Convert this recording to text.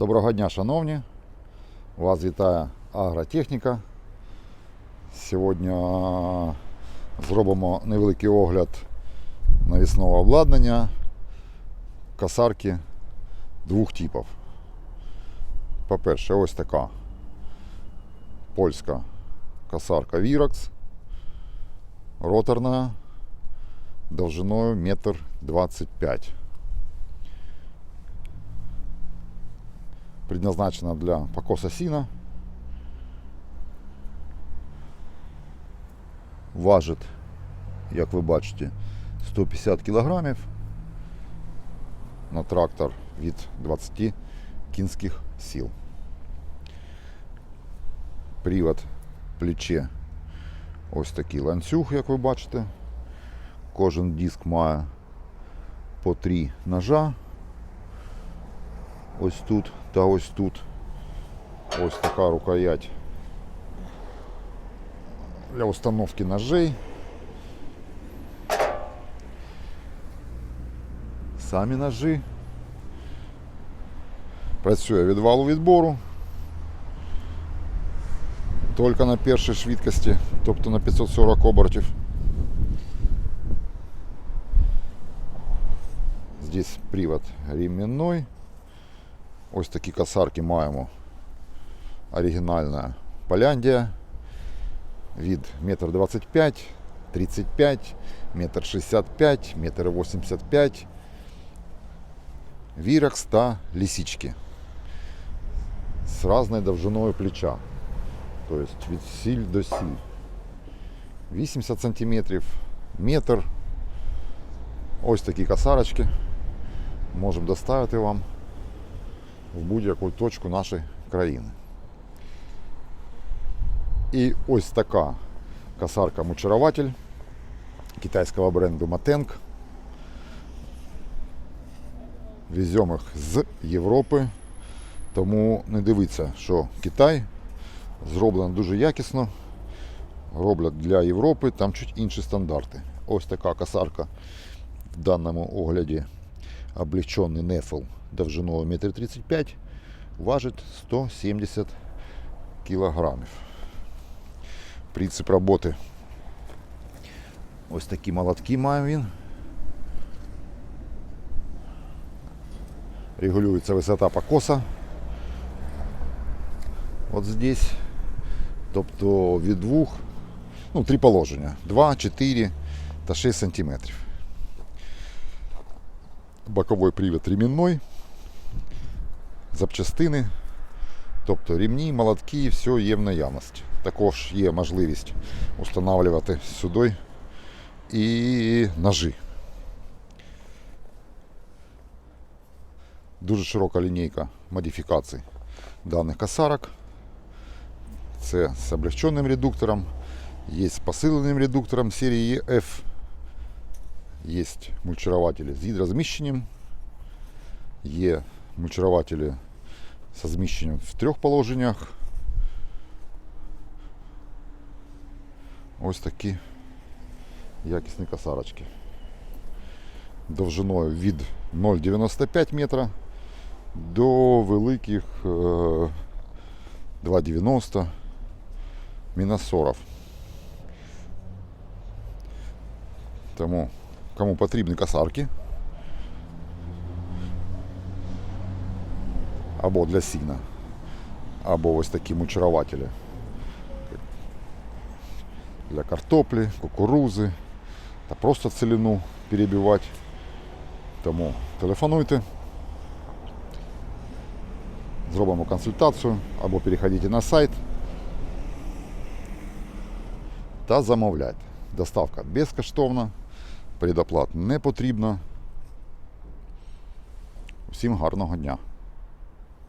Доброго дня, шановні. Вас вітає агротехніка. Сьогодні зробимо невеликий огляд навісного обладнання касарки двох типів. По-перше, ось така польська касарка Virax, роторна, довжиною метр двадцять предназначена для покоса сіна. Важить, як ви бачите, 150 кілограмів на трактор від 20 кінських сил. Привод плече ось такий ланцюг, як ви бачите. Кожен диск має по три ножа ось тут та ось тут. Ось така рукоять для установки ножей. Самі ножи. Працює від валу відбору. Тільки на першій швидкості, тобто на 540 обертів. Здесь привод ременной. Ось такі касарки маємо. Оригінальна Поляндія від 1,25 м, 35, 1,65 м, 1,85 м. Віракс та лісічки з різною довжиною плеча. Тобто від сіль до сіль. 80 см, метр. Ось такі касарочки. Можемо доставити вам В будь-яку точку нашої країни. І ось така касарка-мучарователь китайського бренду Матенк. Веземо їх з Європи, тому не дивіться, що Китай зроблено дуже якісно. Роблять для Європи, там чуть інші стандарти. Ось така касарка в даному огляді облегчений нефл довжиною 1,35 м важить 170 кілограмів. Принцип роботи. Ось такі молотки має він. Регулюється висота покоса. От здесь. Тобто від двох, ну, три положення. 2, 4 та 6 сантиметрів. Боковой привід ремінной запчастини, тобто рівні, молотки, все є в наявності. Також є можливість встановлювати сюди і ножі. Дуже широка лінійка модифікацій даних касарок. Це з облегченим редуктором, є з посиленим редуктором серії F, є мульчирователі з гідрозміщенням, є мульчирователі со зміщенням в трьох положеннях. Ось такі якісні касарочки. Довжиною від 0,95 метра до великих е, 2,90 міносорів. Тому кому потрібні касарки, Або для сіна, або ось такі мульчирователі для картоплі, кукурузи та просто целину перебивати. Тому телефонуйте, зробимо консультацію або переходіть на сайт та замовляйте. Доставка безкоштовна, предоплат не потрібна. Всім гарного дня!